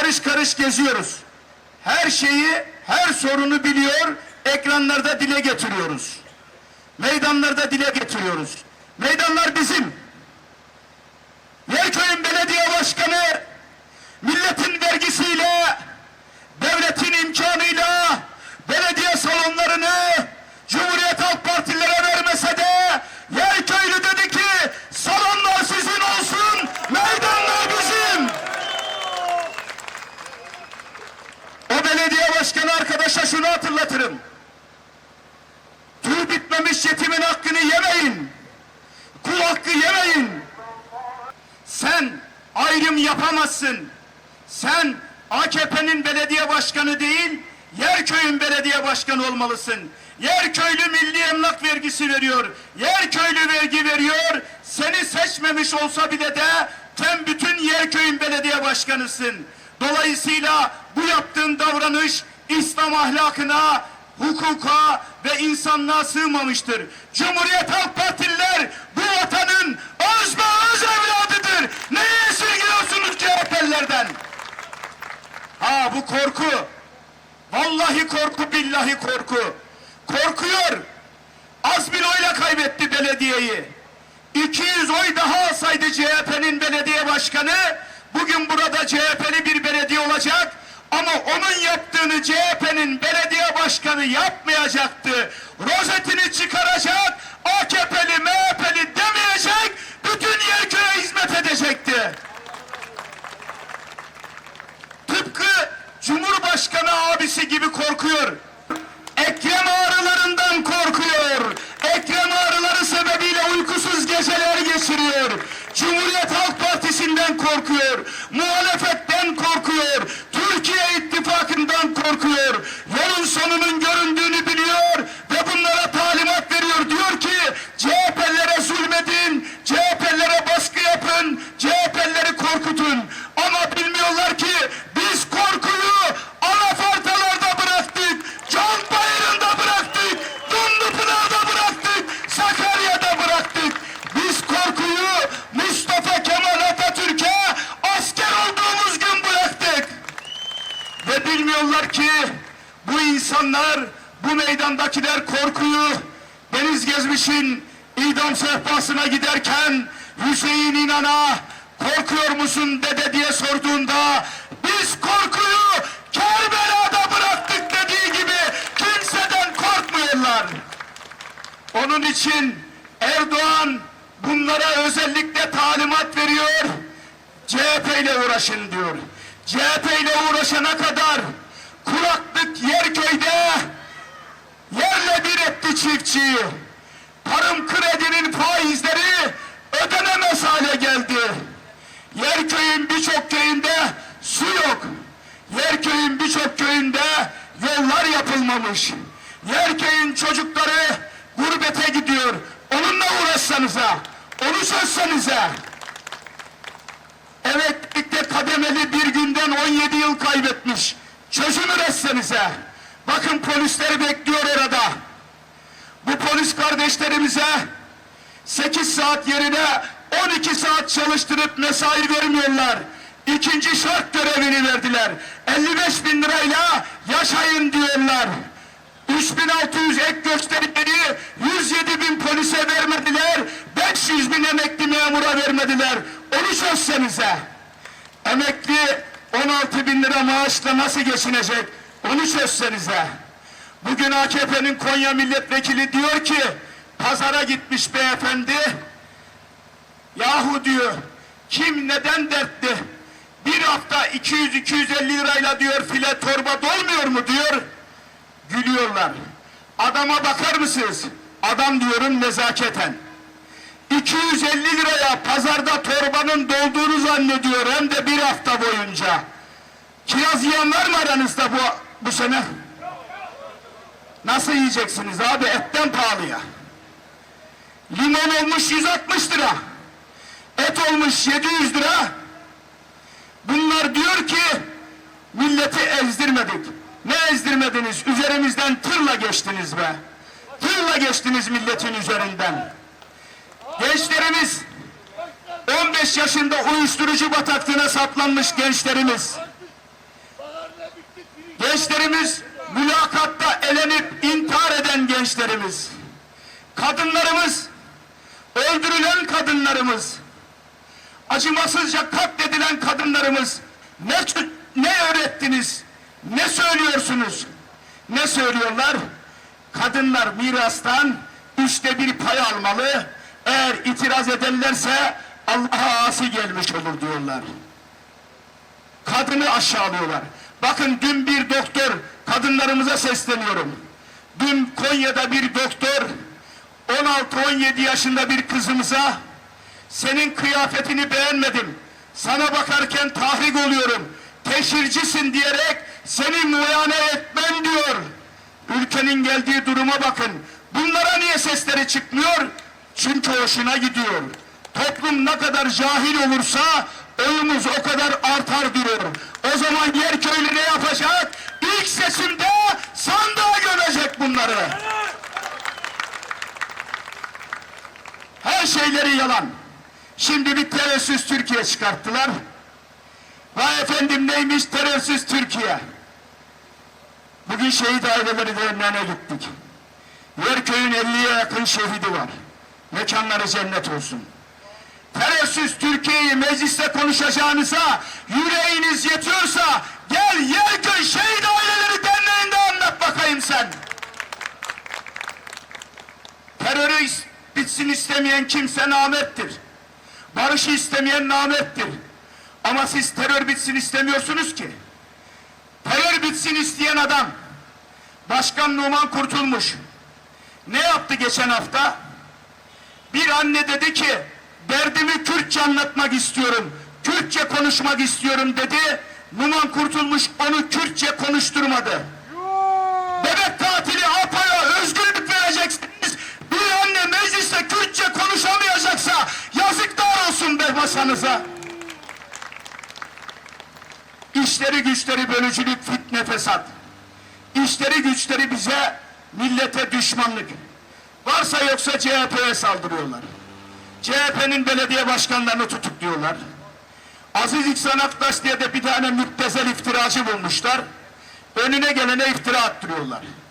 karış karış geziyoruz. Her şeyi, her sorunu biliyor, ekranlarda dile getiriyoruz. Meydanlarda dile getiriyoruz. Meydanlar bizim. Yerköy'ün belediye başkanı milletin vergisiyle, devletin imkanıyla belediye salonlarını Cumhuriyet Halk Partilere vermese de Yerköylü dedi ki salonlar sizin olsun, meydanlar bizim. O belediye başkanı şunu hatırlatırım. Tüy bitmemiş yetimin hakkını yemeyin. Kul hakkı yemeyin. Sen ayrım yapamazsın. Sen AKP'nin belediye başkanı değil, Yerköy'ün belediye başkanı olmalısın. Yerköylü milli emlak vergisi veriyor. Yerköylü vergi veriyor. Seni seçmemiş olsa bile de sen bütün Yerköy'ün belediye başkanısın. Dolayısıyla bu yaptığın davranış İslam ahlakına, hukuka ve insanlığa sığmamıştır. Cumhuriyet Halk Partililer bu vatanın öz ve öz evladıdır. Neyi esirgiyorsunuz CHP'lilerden? Ha bu korku. Vallahi korku, billahi korku. Korkuyor. Az bir oyla kaybetti belediyeyi. 200 oy daha alsaydı CHP'nin belediye başkanı, bugün burada CHP'li bir belediye olacak. Ama onun yaptığını CHP'nin belediye başkanı yapmayacaktı. Rozetini çıkaracak, AKP'li, MHP'li demeyecek, bütün Yerköy'e hizmet edecekti. Tıpkı Cumhurbaşkanı abisi gibi korkuyor. Ekrem ağrılarından korkuyor. Ekrem ağrıları sebebiyle uykusuz geceler geçiriyor. Cumhuriyet Halk Partisi'nden korkuyor. Muhalefetten korkuyor. İnsanlar, bu meydandakiler korkuyu Deniz Gezmiş'in idam sehpasına giderken Hüseyin İnan'a korkuyor musun dede diye sorduğunda biz korkuyu Kerbela'da bıraktık dediği gibi kimseden korkmuyorlar. Onun için Erdoğan bunlara özellikle talimat veriyor. CHP ile uğraşın diyor. CHP ile uğraşana kadar kuraklık Yerköy'de yerle bir etti çiftçiyi. Tarım kredinin faizleri ödenemez hale geldi. Yerköy'ün birçok köyünde su yok. Yerköy'ün birçok köyünde yollar yapılmamış. Yerköy'ün çocukları gurbete gidiyor. Onunla uğraşsanıza, onu çözsenize. Emeklilikte kademeli bir günden 17 yıl kaybetmiş. Çözüm üretsenize. Bakın polisleri bekliyor orada. Bu polis kardeşlerimize 8 saat yerine 12 saat çalıştırıp mesai vermiyorlar. İkinci şart görevini verdiler. 55 bin lirayla yaşayın diyorlar. 3600 ek göstergeyi 107 bin polise vermediler. 500 bin emekli memura vermediler. Onu çözsenize. Emekli 16 bin lira maaşla nasıl geçinecek? Onu çözsenize. Bugün AKP'nin Konya milletvekili diyor ki pazara gitmiş beyefendi. Yahu diyor kim neden dertli? Bir hafta 200-250 lirayla diyor file torba dolmuyor mu diyor. Gülüyorlar. Adama bakar mısınız? Adam diyorum nezaketen. 250 liraya pazarda torbanın dolduğunu zannediyor hem de bir hafta boyunca. Kiraz yiyen var mı aranızda bu, bu sene? Nasıl yiyeceksiniz abi etten pahalıya? Limon olmuş 160 lira. Et olmuş 700 lira. Bunlar diyor ki milleti ezdirmedik. Ne ezdirmediniz? Üzerimizden tırla geçtiniz be. Tırla geçtiniz milletin üzerinden. Gençlerimiz 15 yaşında uyuşturucu bataklığına saplanmış gençlerimiz. Gençlerimiz mülakatta elenip intihar eden gençlerimiz. Kadınlarımız, öldürülen kadınlarımız, acımasızca katledilen kadınlarımız ne, ne öğrettiniz, ne söylüyorsunuz, ne söylüyorlar? Kadınlar mirastan üçte bir pay almalı, eğer itiraz ederlerse Allah'a asi gelmiş olur diyorlar. Kadını aşağılıyorlar. Bakın dün bir doktor, kadınlarımıza sesleniyorum. Dün Konya'da bir doktor, 16-17 yaşında bir kızımıza senin kıyafetini beğenmedim. Sana bakarken tahrik oluyorum. Teşhircisin diyerek seni muayene etmem diyor. Ülkenin geldiği duruma bakın. Bunlara niye sesleri çıkmıyor? Çünkü hoşuna gidiyor. Toplum ne kadar cahil olursa oyumuz o kadar artar durur. O zaman yer köylü ne yapacak? İlk seçimde sandığa görecek bunları. Her şeyleri yalan. Şimdi bir terörsüz Türkiye çıkarttılar. Vay efendim neymiş terörsüz Türkiye. Bugün şehit aileleri derneğine gittik. Yerköy'ün 50'ye yakın şehidi var. Mekanları cennet olsun. Terörsüz Türkiye'yi mecliste konuşacağınıza yüreğiniz yetiyorsa gel Yerköy Şehit Aileleri Derneği'nde anlat bakayım sen. Terörü is- bitsin istemeyen kimse namettir. Barışı istemeyen namettir. Ama siz terör bitsin istemiyorsunuz ki. Terör bitsin isteyen adam Başkan Numan Kurtulmuş ne yaptı geçen hafta? Bir anne dedi ki derdimi Kürtçe anlatmak istiyorum. Kürtçe konuşmak istiyorum dedi. Numan Kurtulmuş onu Kürtçe konuşturmadı. Bebek katili APA'ya özgürlük vereceksiniz. Bir anne mecliste Kürtçe konuşamayacaksa yazıklar olsun be masanıza. İşleri güçleri bölücülük, fitne, fesat. İşleri güçleri bize millete düşmanlık. Varsa yoksa CHP'ye saldırıyorlar. CHP'nin belediye başkanlarını tutukluyorlar. Aziz İhsan Aktaş diye de bir tane müptezel iftiracı bulmuşlar. Önüne gelene iftira attırıyorlar.